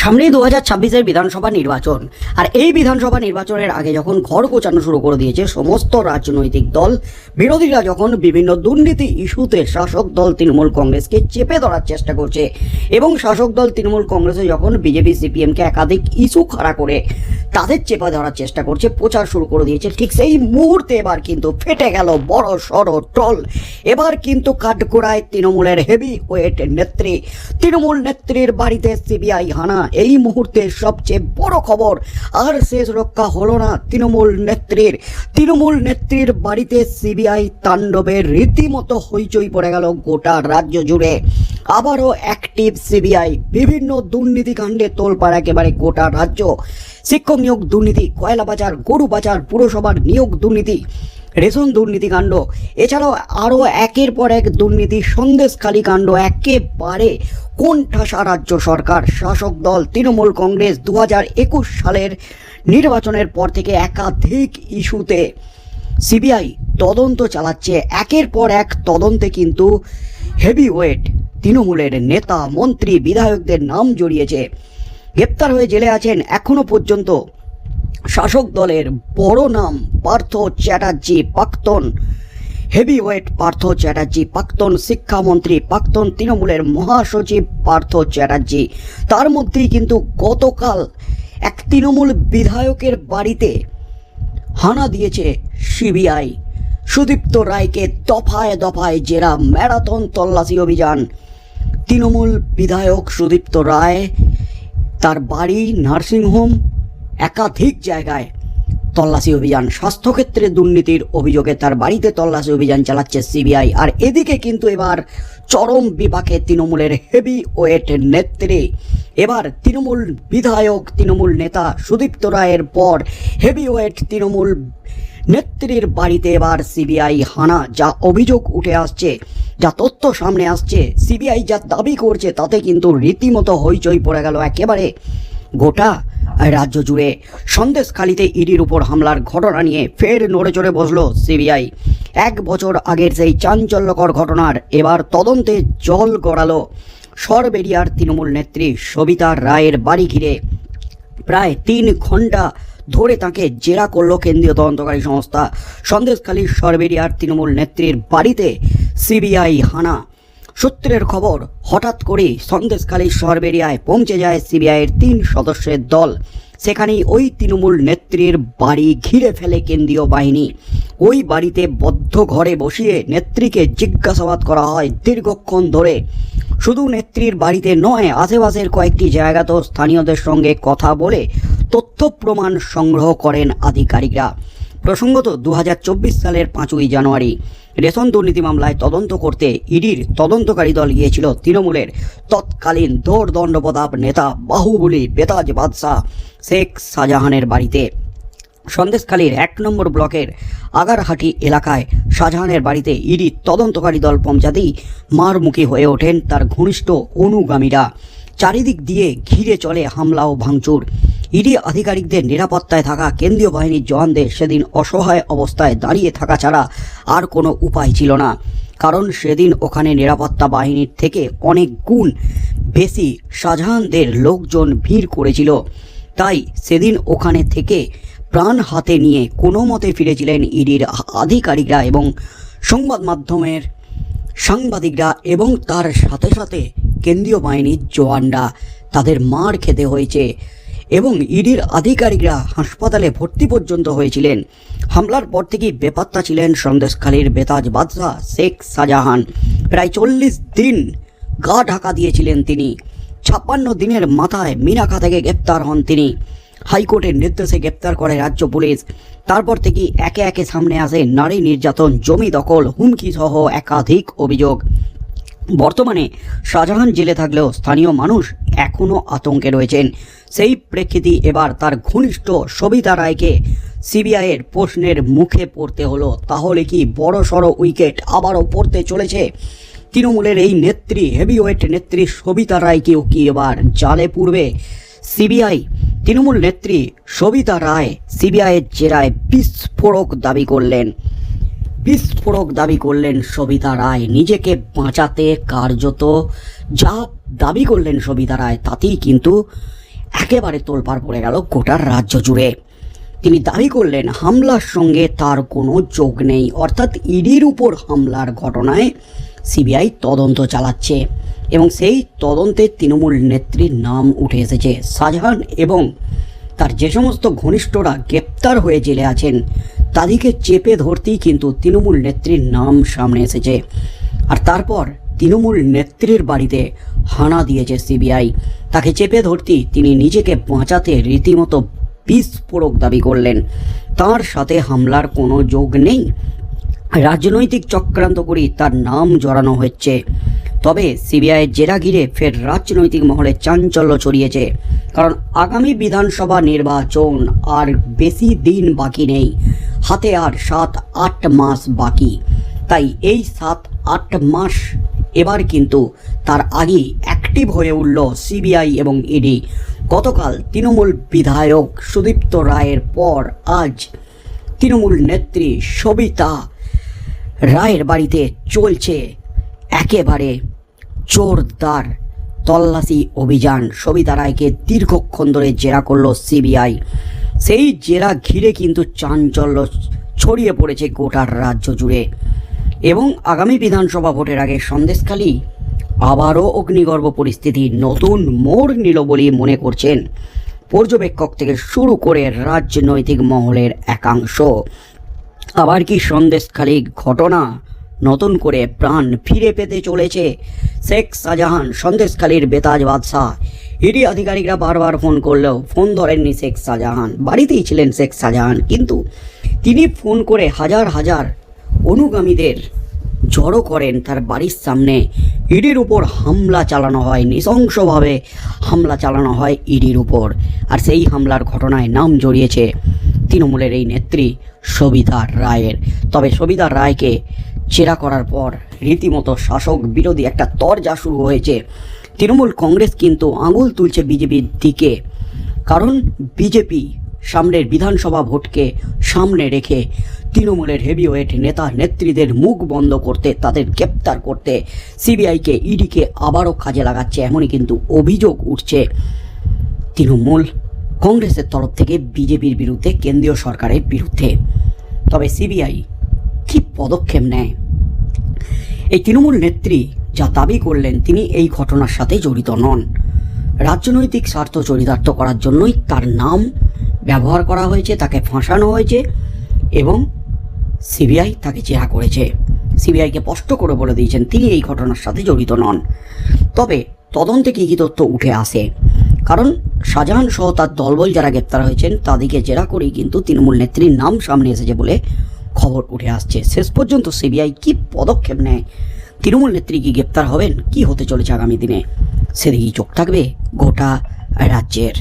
সামনেই দু হাজার ছাব্বিশের বিধানসভা নির্বাচন। আর এই বিধানসভা নির্বাচনের আগে যখন ঘর গোছানো শুরু করে দিয়েছে সমস্ত রাজনৈতিক দল, বিরোধীরা যখন বিভিন্ন দুর্নীতি ইস্যুতে শাসক দল তৃণমূল কংগ্রেসকে চেপে ধরার চেষ্টা করছে এবং শাসক দল তৃণমূল কংগ্রেসে যখন বিজেপি, সিপিএমকে একাধিক ইস্যু খাড়া করে তাদের চেপে ধরার চেষ্টা করছে, প্রচার শুরু করে দিয়েছে। ঠিক সেই মুহূর্তে এবার কিন্তু ফেটে গেল বড় সড় ট্রল। এবার কিন্তু কাঠগোড়ায় তৃণমূলের হেভি ওয়েট নেত্রী, তৃণমূল নেত্রীর বাড়িতে সিবিআই হানা। এই মুহূর্তে সবচেয়ে বড় খবর, আর শেষ রক্ষা হলো না তৃণমূল নেত্রীর। তৃণমূল নেত্রীর বাড়িতে সিবিআই তাণ্ডবের রীতিমতো হইচই পড়ে গেল গোটা রাজ্য জুড়ে। আবারও অ্যাক্টিভ সিবিআই বিভিন্ন দুর্নীতিকাণ্ডে তোলপাড় একেবারে গোটা রাজ্য। শিক্ষক নিয়োগ দুর্নীতি, কয়লা বাজার, গরু বাজার, পুরসভার নিয়োগ দুর্নীতি, রেশন দুর্নীতিকাণ্ড এছাড়াও আরও একের পর এক দুর্নীতি, সন্দেশখালী কাণ্ড, একেবারে কোন ঠাসা রাজ্য সরকার। শাসক দল, তৃণমূল কংগ্রেস দু একুশ সালের নির্বাচনের পর থেকে একাধিক ইস্যুতে সিবিআই তদন্ত চালাচ্ছে। একের পর এক তদন্তে কিন্তু হেভিওয়েট, তৃণমূলের নেতা, মন্ত্রী, বিধায়কদের নাম জড়িয়েছে। গ্রেপ্তার হয়ে জেলে আছেন এখনও পর্যন্ত। শাসক দলের বড় নাম পার্থ চ্যাটার্জি, প্রাক্তন হেভিওয়েট পার্থ চ্যাটার্জি, প্রাক্তন শিক্ষামন্ত্রী, প্রাক্তন তৃণমূলের মহাসচিব পার্থ চ্যাটার্জি। তার মধ্যেই কিন্তু গতকাল এক তৃণমূল বিধায়কের বাড়িতে হানা দিয়েছে সিবিআই। সুদীপ্ত রায়কে দফায় দফায় জেরা ম্যারাথন তল্লাশি অভিযান। তৃণমূল বিধায়ক সুদীপ্ত রায় তার বাড়ি নার্সিংহোম একাধিক জায়গায়। তল্লাশি অভিযান। স্বাস্থ্যক্ষেত্রে দুর্নীতির অভিযোগে তার বাড়িতে তল্লাশি অভিযান চালাচ্ছে সিবিআই। আর এদিকে কিন্তু এবার চরম বিপাকে তৃণমূলের হেভি ওয়েট নেত্রী। এবার তৃণমূল বিধায়ক, তৃণমূল নেতা সুদীপ্ত রায়ের পর হেভি ওয়েট তৃণমূল নেত্রীর বাড়িতে এবার সিবিআই হানা। যা অভিযোগ উঠে আসছে যা তথ্য সামনে আসছে, সিবিআই যা দাবি করছে তাতে কিন্তু রীতিমতো হইচই পড়ে গেল একেবারে। গোটা রাজ্য জুড়ে সন্দেশখালিতে ইডির উপর হামলার ঘটনা নিয়ে ফের নড়ে চড়ে বসল সিবিআই। এক বছর আগের সেই চাঞ্চল্যকর ঘটনার এবার তদন্তে জল গড়ালো সরবেরিয়ার তৃণমূল নেত্রী সবিতা রায়ের বাড়ি ঘিরে। প্রায় তিন ঘণ্টা ধরে তাকে জেরা করল কেন্দ্রীয় তদন্তকারী সংস্থা। সন্দেশখালী সরবেরিয়ার তৃণমূল নেত্রীর বাড়িতে সিবিআই হানা। সূত্রের খবর, হঠাৎ করেই সন্দেশখালী সরবেরিয়ায় পৌঁছে যায় সিবিআইয়ের তিন সদস্যের দল। সেখানেই ওই তৃণমূল নেত্রীর বাড়ি ঘিরে ফেলে কেন্দ্রীয় বাহিনী। ওই বাড়িতে বদ্ধ ঘরে বসিয়ে নেত্রীকে জিজ্ঞাসাবাদ করা হয় দীর্ঘক্ষণ ধরে। শুধু নেত্রীর বাড়িতে নয়, আশেপাশের কয়েকটি জায়গাতেও স্থানীয়দের সঙ্গে কথা বলে তথ্য প্রমাণ সংগ্রহ করেন আধিকারিকরা। প্রসঙ্গত দু হাজার চব্বিশ সালের পাঁচই জানুয়ারি। রেশন দুর্নীতি মামলায় তদন্ত করতে ইডির তদন্তকারী দল গিয়েছিল তৃণমূলের। তৎকালীন দৌড় দণ্ডপ্রতাপ নেতা বাহুবলী বেতাজ বাদশাহ, শেখ শাহজাহানের বাড়িতে। সন্দেশখালীর এক নম্বর ব্লকের আগারহাটি এলাকায় শাহজাহানের বাড়িতে ইডি তদন্তকারী দল পৌঁছাতেই মারমুখী হয়ে ওঠেন তার ঘনিষ্ঠ অনুগামীরা। চারিদিক দিয়ে ঘিরে চলে হামলা ও ভাঙচুর। ইডি আধিকারিকদের নিরাপত্তায় থাকা কেন্দ্রীয় বাহিনীর জওয়ানদের সেদিন অসহায় অবস্থায় দাঁড়িয়ে থাকা ছাড়া আর কোনো উপায় ছিল না। কারণ সেদিন ওখানে নিরাপত্তা বাহিনীর থেকে অনেক গুণ বেশি শাহজাহানদের লোকজন ভিড় করেছিল। তাই সেদিন ওখানে থেকে প্রাণ হাতে নিয়ে কোনো মতে ফিরেছিলেন ইডির আধিকারিকরা এবং সংবাদ মাধ্যমের সাংবাদিকরা এবং তার সাথে সাথে কেন্দ্রীয় বাহিনীর জওয়ানরা। তাদের মার খেতে হয়েছে। এবং ইডির আধিকারিকরা হাসপাতালে ভর্তি পর্যন্ত হয়েছিলেন। হামলার পর থেকেই বেপাত্তা ছিলেন সন্দেশখালীর বেতাজ বাদশাহ শেখ শাহজাহান। প্রায় চল্লিশ দিন গা ঢাকা দিয়েছিলেন তিনি। ছাপ্পান্ন দিনের মাথায় মিনাকা থেকে গ্রেপ্তার হন তিনি। হাইকোর্টের নির্দেশে গ্রেপ্তার করে রাজ্য পুলিশ। তারপর থেকে একে একে সামনে আসে নারী নির্যাতন, জমি দখল, হুমকি সহ একাধিক অভিযোগ। বর্তমানে শাহজাহান জেলে থাকলেও স্থানীয় মানুষ এখনও আতঙ্কে রয়েছেন। সেই প্রেক্ষিতে এবার তার ঘনিষ্ঠ সবিতা রায়কে সিবিআইয়ের প্রশ্নের মুখে পড়তে হলো। তাহলে কি বড় সড় উইকেট আবারও পড়তে চলেছে? তৃণমূলের এই নেত্রী, হেভিওয়েট নেত্রী সবিতা রায়কেও কি এবার জালে পূর্বে সিবিআই, তৃণমূল নেত্রী সবিতা রায় সিবিআইয়ের জেরায় বিস্ফোরক দাবি করলেন। বিস্ফোরক দাবি করলেন সবিতা রায়। নিজেকে বাঁচাতে কার্যত যা দাবি করলেন সবিতা রায়, তাতেই কিন্তু একেবারে তোলপাড় পড়ে গেল গোটার রাজ্য জুড়ে। তিনি দাবি করলেন, হামলার সঙ্গে তার কোনো যোগ নেই। অর্থাৎ ইডির উপর হামলার ঘটনায় সিবিআই তদন্ত চালাচ্ছে এবং সেই তদন্তে তৃণমূল নেত্রীর নাম উঠে এসেছে। শাহজাহান এবং তার যে সমস্ত ঘনিষ্ঠরা গ্রেপ্তার হয়ে জেলে আছেন, তাদেরকে চেপে ধরতেই কিন্তু তৃণমূল নেত্রীর নাম সামনে এসেছে। আর তারপর তৃণমূল নেত্রীর বাড়িতে হানা দিয়েছে সিবিআই। তাকে চেপে ধরতেই তিনি নিজেকে বাঁচাতে রীতিমতো বিস্ফোরক দাবি করলেন। তার সাথে হামলার কোনো যোগ নেই। রাজনৈতিক চক্রান্ত করেই তার নাম জড়ানো হচ্ছে। তবে সিবিআইয়ের জেরা ঘিরে ফের রাজনৈতিক মহলে চাঞ্চল্য ছড়িয়েছে। কারণ আগামী বিধানসভা নির্বাচন আর বেশি দিন বাকি নেই। হাতে আর সাত আট মাস বাকি। তাই এই সাত আট মাস এবার কিন্তু তার আগেই অ্যাক্টিভ হয়ে উঠল সিবিআই এবং ইডি গতকাল তৃণমূল বিধায়ক সুদীপ্ত রায়ের পর আজ তৃণমূল নেত্রী সবিতা রায়ের বাড়িতে চলছে একেবারে জোরদার তল্লাশি অভিযান। সবিতা রায়কে দীর্ঘক্ষণ ধরে জেরা করল সিবিআই সেই জেরা ঘিরে কিন্তু চাঞ্চল্য ছড়িয়ে পড়েছে গোটার রাজ্য জুড়ে। এবং আগামী বিধানসভা ভোটের আগে সন্দেশখালী আবারও অগ্নিগর্ভ পরিস্থিতি নতুন মোড় নিল বলেই মনে করছেন পর্যবেক্ষক থেকে শুরু করে রাজনৈতিক মহলের একাংশ। আবার কি সন্দেশখালী ঘটনা নতুন করে প্রাণ ফিরে পেতে চলেছে? শেখ শাহজাহান, সন্দেশখালীর বেতাজ বাদশাহ। ইডি আধিকারিকরা বারবার ফোন করলেও ফোন ধরেননি শেখ শাহজাহান। বাড়িতেই ছিলেন শেখ শাহজাহান, কিন্তু তিনি ফোন করে হাজার হাজার অনুগামীদের জড়ো করেন তার বাড়ির সামনে। ইডির উপর হামলা চালানো হয়, নৃশংসভাবে হামলা চালানো হয় ইডির উপর। আর সেই হামলার ঘটনায় নাম জড়িয়েছে তৃণমূলের এই নেত্রী সবিতা রায়ের। তবে সবিতা রায়কে চেরা করার পর রীতিমতো শাসক বিরোধী একটা তরজা শুরু হয়েছে। তৃণমূল কংগ্রেস কিন্তু আঙুল তুলছে বিজেপির দিকে। কারণ বিজেপি সামনের বিধানসভা ভোটকে সামনে রেখে তৃণমূলের হেভিওয়েট নেতা নেত্রীদের মুখ বন্ধ করতে, তাদের গ্রেপ্তার করতে সিবিআইকে, ইডিকে আবারও কাজে লাগাচ্ছে এমনই কিন্তু অভিযোগ উঠছে তৃণমূল কংগ্রেসের তরফ থেকে বিজেপির বিরুদ্ধে, কেন্দ্রীয় সরকারের বিরুদ্ধে। তবে সিবিআই কি পদক্ষেপ নেয়? এই তৃণমূল নেত্রী যা দাবি করলেন, তিনি এই ঘটনার সাথে জড়িত নন। রাজনৈতিক স্বার্থ চরিতার্থ করার জন্যই তার নাম ব্যবহার করা হয়েছে, তাকে ফাঁসানো হয়েছে এবং সিবিআই তাকে জেরা করেছে। সিবিআইকে স্পষ্ট করে বলে দিয়েছেন, তিনি এই ঘটনার সাথে জড়িত নন। তবে তদন্তে কী কী তথ্য উঠে আসে? কারণ শাহজাহান সহ তার দলবল যারা গ্রেপ্তার হয়েছেন, তাদেরকে জেরা করেই কিন্তু তৃণমূল নেত্রীর নাম সামনে এসেছে বলে খবর উঠে আসছে। শেষ পর্যন্ত সিবিআই কি পদক্ষেপ নেয়? তৃণমূল নেত্রী কি গ্রেপ্তার হবেন? কি হতে চলেছে আগামী দিনে? সেদিকেই চোখ থাকবে গোটা রাজ্যের।